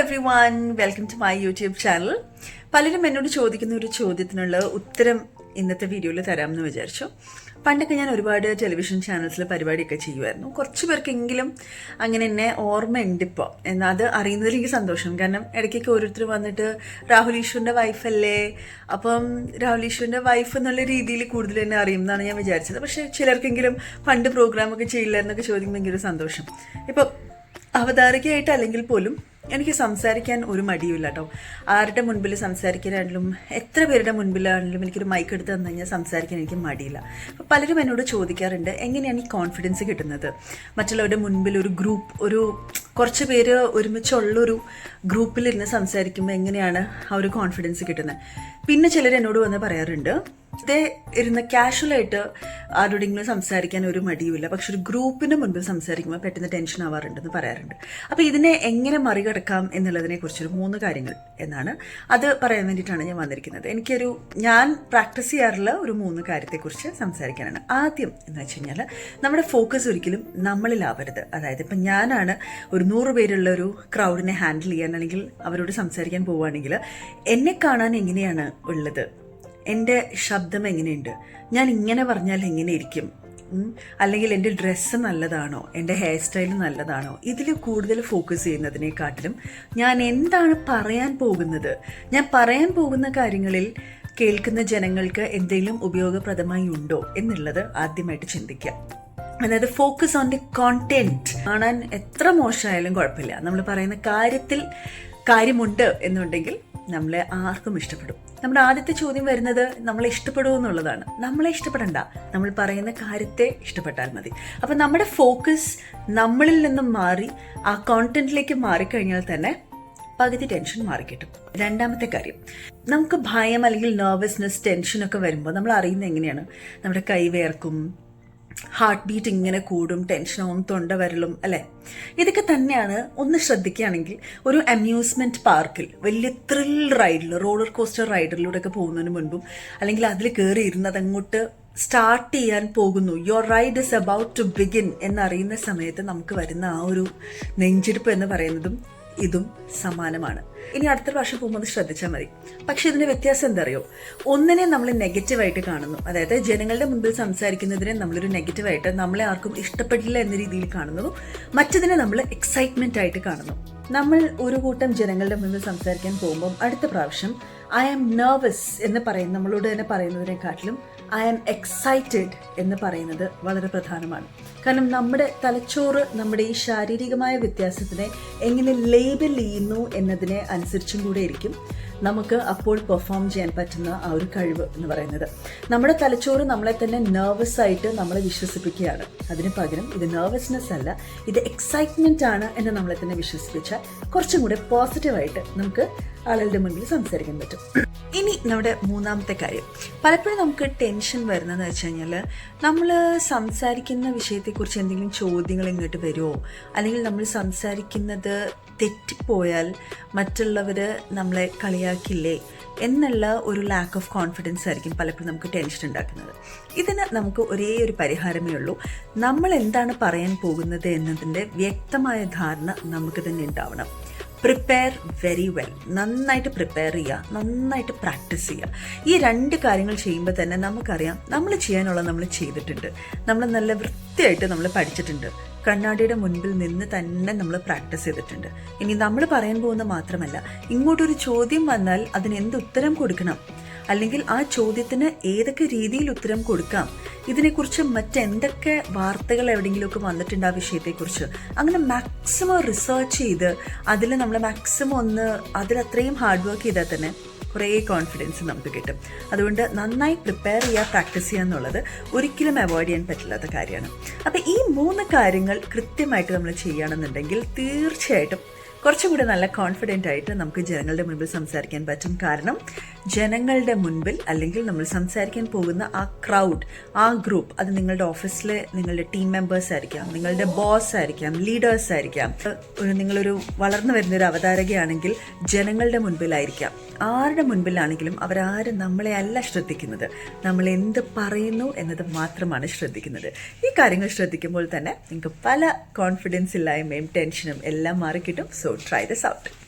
Everyone welcome to my YouTube channel പലരും എന്നോട് ചോദിക്കുന്ന ഒരു ചോദ്യത്തിനുള്ള ഉത്തരം ഇന്നത്തെ വീഡിയോയിൽ തരാമെന്ന് വിചാരിച്ചു. പണ്ടൊക്കെ ഞാൻ ഒരുപാട് ടെലിവിഷൻ ചാനൽസിൽ പരിപാടിയൊക്കെ ചെയ്യുമായിരുന്നു. കുറച്ച് പേർക്കെങ്കിലും അങ്ങനെ എന്നെ ഓർമ്മയുണ്ട് ഇപ്പോൾ എന്നാൽ അത് അറിയുന്നതിൽ എനിക്ക് സന്തോഷം. കാരണം ഇടയ്ക്കൊക്കെ ഓരോരുത്തർ വന്നിട്ട് രാഹുൽ ഈശ്വറിന്റെ വൈഫല്ലേ അപ്പം രാഹുൽ ഈശ്വറിന്റെ വൈഫ് എന്നുള്ള രീതിയിൽ കൂടുതൽ എന്നെ അറിയും എന്നാണ് ഞാൻ വിചാരിച്ചത്. പക്ഷേ ചിലർക്കെങ്കിലും പണ്ട് പ്രോഗ്രാമൊക്കെ ചെയ്യില്ലായിരുന്നൊക്കെ ചോദിക്കുമ്പോൾ ഭയങ്കര സന്തോഷം. ഇപ്പോൾ അവതാരകയായിട്ട് അല്ലെങ്കിൽ പോലും എനിക്ക് സംസാരിക്കാൻ ഒരു മടിയുമില്ല കേട്ടോ. ആരുടെ മുൻപിൽ സംസാരിക്കാനാണെങ്കിലും എത്ര പേരുടെ മുൻപിലാണെങ്കിലും എനിക്കൊരു മൈക്ക് എടുത്ത് തന്നു കഴിഞ്ഞാൽ സംസാരിക്കാൻ എനിക്ക് മടിയില്ല. അപ്പോൾ പലരും എന്നോട് ചോദിക്കാറുണ്ട് എങ്ങനെയാണ് ഈ കോൺഫിഡൻസ് കിട്ടുന്നത്? മറ്റുള്ളവരുടെ മുൻപിൽ ഒരു ഗ്രൂപ്പ് ഒരു കുറച്ച് പേര് ഒരുമിച്ചുള്ളൊരു ഗ്രൂപ്പിലിരുന്ന് സംസാരിക്കുമ്പോൾ എങ്ങനെയാണ് ആ ഒരു കോൺഫിഡൻസ് കിട്ടുന്നത്? പിന്നെ ചിലർ എന്നോട് വന്ന് പറയാറുണ്ട് വെറുതെ ഇരുന്ന് കാഷ്വലായിട്ട് ആരോടെങ്കിലും സംസാരിക്കാൻ ഒരു മടിയുമില്ല. പക്ഷെ ഒരു ഗ്രൂപ്പിന് മുൻപിൽ സംസാരിക്കുമ്പോൾ പെട്ടെന്ന് ടെൻഷൻ ആവാറുണ്ടെന്ന് പറയാറുണ്ട്. അപ്പോൾ ഇതിനെ എങ്ങനെ മറികടക്കാം എന്നുള്ളതിനെ കുറിച്ചൊരു മൂന്ന് കാര്യങ്ങൾ എന്നാണ് അത് പറയാൻ വേണ്ടിയിട്ടാണ് ഞാൻ വന്നിരിക്കുന്നത്. എനിക്കൊരു ഞാൻ പ്രാക്ടീസ് ചെയ്യാറുള്ള ഒരു മൂന്ന് കാര്യത്തെക്കുറിച്ച് സംസാരിക്കാനാണ്. ആദ്യം എന്ന് വെച്ച് കഴിഞ്ഞാൽ നമ്മുടെ ഫോക്കസ് ഒരിക്കലും നമ്മളിലാവരുത്. അതായത് ഇപ്പം ഞാനാണ് ഒരു നൂറ് പേരുള്ള ഒരു ക്രൗഡിനെ ഹാൻഡിൽ ചെയ്യാൻ അല്ലെങ്കിൽ അവരോട് സംസാരിക്കാൻ പോവുകയാണെങ്കിൽ എന്നെ കാണാൻ എങ്ങനെയാണ് ഉള്ളത്? എന്റെ ശബ്ദം എങ്ങനെയുണ്ട്? ഞാൻ ഇങ്ങനെ പറഞ്ഞാൽ എങ്ങനെ ഇരിക്കും അല്ലെങ്കിൽ എന്റെ ഡ്രസ്സ് നല്ലതാണോ? എന്റെ ഹെയർ സ്റ്റൈൽ നല്ലതാണോ? ഇതിൽ കൂടുതൽ ഫോക്കസ് ചെയ്യുന്നതിനെക്കാട്ടിലും ഞാൻ എന്താണ് പറയാൻ പോകുന്നത്? ഞാൻ പറയാൻ പോകുന്ന കാര്യങ്ങളിൽ കേൾക്കുന്ന ജനങ്ങൾക്ക് എന്തെങ്കിലും ഉപയോഗപ്രദമായി ഉണ്ടോ എന്നുള്ളത് ആദ്യമായിട്ട് ചിന്തിക്കാം അതായത് ഫോക്കസ് ഓൺ ദി കോണ്ടന്റ് കാണാൻ എത്ര മോശമായാലും കുഴപ്പമില്ല. നമ്മൾ പറയുന്ന കാര്യത്തിൽ കാര്യമുണ്ട് എന്നുണ്ടെങ്കിൽ നമ്മളെ ആർക്കും ഇഷ്ടപ്പെടും. നമ്മുടെ ആദ്യത്തെ ചോദ്യം വരുന്നത് നമ്മളെ ഇഷ്ടപ്പെടുമോ എന്നുള്ളതാണ്. നമ്മളെ ഇഷ്ടപ്പെടണ്ട. നമ്മൾ പറയുന്ന കാര്യത്തെ ഇഷ്ടപ്പെട്ടാൽ മതി. അപ്പം നമ്മുടെ ഫോക്കസ് നമ്മളിൽ നിന്നും മാറി ആ കോണ്ടന്റിലേക്ക് മാറിക്കഴിഞ്ഞാൽ തന്നെ പകുതി ടെൻഷൻ മാറിക്കിട്ടും. രണ്ടാമത്തെ കാര്യം നമുക്ക് ഭയം അല്ലെങ്കിൽ നെർവസ്നെസ് ടെൻഷനൊക്കെ വരുമ്പോൾ നമ്മൾ അറിയുന്നത് എങ്ങനെയാണ്? നമ്മുടെ കൈ വേർക്കും ഹാർട്ട് ബീറ്റ് ഇങ്ങനെ കൂടും ടെൻഷനാവും തൊണ്ട വരലും അല്ലേ? ഇതൊക്കെ തന്നെയാണ് ഒന്ന് ശ്രദ്ധിക്കുകയാണെങ്കിൽ ഒരു അമ്യൂസ്മെന്റ് പാർക്കിൽ വലിയ ത്രിൽ റൈഡിൽ റോളർ കോസ്റ്റർ റൈഡിലൂടെ ഒക്കെ പോകുന്നതിന് മുൻപും അല്ലെങ്കിൽ അതിൽ കയറി ഇരുന്നത് അങ്ങോട്ട് സ്റ്റാർട്ട് ചെയ്യാൻ പോകുന്നു. Your ride is about to begin എന്നറിയുന്ന സമയത്ത് നമുക്ക് വരുന്ന ആ ഒരു നെഞ്ചിടിപ്പ് എന്ന് പറയുന്നതും ഇതും സമാനമാണ്. ഇനി അടുത്ത പ്രാവശ്യം പോകുമ്പോൾ ശ്രദ്ധിച്ചാൽ മതി. പക്ഷെ ഇതിന്റെ വ്യത്യാസം എന്തറിയോ? ഒന്നിനെ നമ്മൾ നെഗറ്റീവായിട്ട് കാണുന്നു. അതായത് ജനങ്ങളുടെ മുമ്പിൽ സംസാരിക്കുന്നതിനെ നമ്മളൊരു നെഗറ്റീവായിട്ട് നമ്മളെ ആർക്കും ഇഷ്ടപ്പെട്ടില്ല എന്ന രീതിയിൽ കാണുന്നു. മറ്റതിനെ നമ്മൾ എക്സൈറ്റ്മെന്റ് ആയിട്ട് കാണുന്നു. നമ്മൾ ഒരു കൂട്ടം ജനങ്ങളുടെ മുന്നിൽ സംസാരിക്കാൻ പോകുമ്പോൾ അടുത്ത പ്രാവശ്യം ഐ ആം നെർവസ് എന്ന് പറയുന്ന നമ്മളോട് തന്നെ പറയുന്നതിനെക്കാട്ടിലും ഐ ആം എക്സൈറ്റഡ് എന്ന് പറയുന്നത് വളരെ പ്രധാനമാണ്. കാരണം നമ്മുടെ തലച്ചോറ് നമ്മുടെ ഈ ശാരീരികമായ വ്യത്യാസത്തിനെ എങ്ങനെ ലേബൽ ചെയ്യുന്നു എന്നതിനെ അനുസരിച്ചും കൂടെ ഇരിക്കും നമുക്ക് അപ്പോൾ പെർഫോം ചെയ്യാൻ പറ്റുന്ന ആ ഒരു കഴിവ് എന്ന് പറയുന്നത്. നമ്മുടെ തലച്ചോറ് നമ്മളെ തന്നെ നെർവസ് ആയിട്ട് നമ്മളെ വിശ്വസിപ്പിക്കുകയാണ്. അതിന് പകരം ഇത് നെർവസ്നെസ് അല്ല ഇത് എക്സൈറ്റ്മെന്റ് ആണ് എന്ന് നമ്മളെ തന്നെ വിശ്വസിപ്പിച്ചാൽ കുറച്ചും കൂടെ പോസിറ്റീവായിട്ട് നമുക്ക് ആളുകളുടെ മുന്നിൽ സംസാരിക്കാൻ പറ്റും. ഇനി നമ്മുടെ മൂന്നാമത്തെ കാര്യം. പലപ്പോഴും നമുക്ക് ടെൻഷൻ വരുന്നതെന്ന് വെച്ച് കഴിഞ്ഞാൽ നമ്മൾ സംസാരിക്കുന്ന വിഷയത്തെക്കുറിച്ച് എന്തെങ്കിലും ചോദ്യങ്ങൾ ഇങ്ങോട്ട് വരുമോ അല്ലെങ്കിൽ നമ്മൾ സംസാരിക്കുന്നത് തെറ്റിപ്പോയാൽ മറ്റുള്ളവർ നമ്മളെ കളിയാക്കില്ലേ? എന്നുള്ള ഒരു ലാക്ക് ഓഫ് കോൺഫിഡൻസ് ആയിരിക്കും പലപ്പോഴും നമുക്ക് ടെൻഷൻ ഉണ്ടാക്കുന്നത്. ഇതിന് നമുക്ക് ഒരേ ഒരു പരിഹാരമേ ഉള്ളൂ. നമ്മൾ എന്താണ് പറയാൻ പോകുന്നത് എന്നതിന്റെ വ്യക്തമായ ധാരണ നമുക്ക് തന്നെ ഉണ്ടാവണം. പ്രിപ്പയർ വെരി വെൽ നന്നായിട്ട് പ്രിപ്പയർ ചെയ്യുക നന്നായിട്ട് പ്രാക്ടീസ് ചെയ്യുക. ഈ രണ്ട് കാര്യങ്ങൾ ചെയ്യുമ്പോൾ തന്നെ നമുക്കറിയാം നമ്മൾ ചെയ്യാനുള്ള നമ്മൾ ചെയ്തിട്ടുണ്ട്. നമ്മൾ നല്ല വൃത്തിയായിട്ട് നമ്മൾ പഠിച്ചിട്ടുണ്ട്. കണ്ണാടിയുടെ മുൻപിൽ നിന്ന് തന്നെ നമ്മൾ പ്രാക്ടീസ് ചെയ്തിട്ടുണ്ട്. ഇനി നമ്മൾ പറയാൻ പോകുന്ന മാത്രമല്ല ഇങ്ങോട്ടൊരു ചോദ്യം വന്നാൽ അതിന് എന്ത് ഉത്തരം കൊടുക്കണം? അല്ലെങ്കിൽ ആ ചോദ്യത്തിന് ഏതൊക്കെ രീതിയിൽ ഉത്തരം കൊടുക്കാം? ഇതിനെക്കുറിച്ച് മറ്റെന്തൊക്കെ വാർത്തകൾ എവിടെയെങ്കിലുമൊക്കെ വന്നിട്ടുണ്ട് ആ വിഷയത്തെക്കുറിച്ച്? അങ്ങനെ മാക്സിമം റിസർച്ച് ചെയ്ത് അതിൽ നമ്മൾ മാക്സിമം ഒന്ന് അതിലത്രയും ഹാർഡ് വർക്ക് ചെയ്താൽ തന്നെ കുറേ കോൺഫിഡൻസ് നമുക്ക് കിട്ടും. അതുകൊണ്ട് നന്നായി പ്രിപ്പയർ ചെയ്യുക പ്രാക്ടീസ് ചെയ്യുക എന്നുള്ളത് ഒരിക്കലും അവോയ്ഡ് ചെയ്യാൻ പറ്റില്ലാത്ത കാര്യമാണ്. അപ്പോൾ ഈ മൂന്ന് കാര്യങ്ങൾ കൃത്യമായിട്ട് നമ്മൾ ചെയ്യുകയാണെന്നുണ്ടെങ്കിൽ തീർച്ചയായിട്ടും കുറച്ചും കൂടി നല്ല കോൺഫിഡന്റ് ആയിട്ട് നമുക്ക് ജനങ്ങളുടെ മുമ്പിൽ സംസാരിക്കാൻ പറ്റും. കാരണം ജനങ്ങളുടെ മുൻപിൽ അല്ലെങ്കിൽ നമ്മൾ സംസാരിക്കാൻ പോകുന്ന ആ ക്രൗഡ് ആ ഗ്രൂപ്പ് അത് നിങ്ങളുടെ ഓഫീസിലെ നിങ്ങളുടെ ടീം മെമ്പേഴ്സ് ആയിരിക്കാം നിങ്ങളുടെ ബോസ് ആയിരിക്കാം ലീഡേഴ്സ് ആയിരിക്കാം. നിങ്ങളൊരു വളർന്നു വരുന്ന ഒരു അവതാരകയാണെങ്കിൽ ജനങ്ങളുടെ മുൻപിലായിരിക്കാം. ആരുടെ മുൻപിലാണെങ്കിലും അവരാരും നമ്മളെ അല്ല ശ്രദ്ധിക്കുന്നത്. നമ്മൾ എന്ത് പറയുന്നു എന്നത് മാത്രമാണ് ശ്രദ്ധിക്കുന്നത്. ഈ കാര്യങ്ങൾ ശ്രദ്ധിക്കുമ്പോൾ തന്നെ നിങ്ങൾക്ക് പല കോൺഫിഡൻസ് ഇല്ലായ്മയും ടെൻഷനും എല്ലാം മാറിക്കിട്ടും. So try this out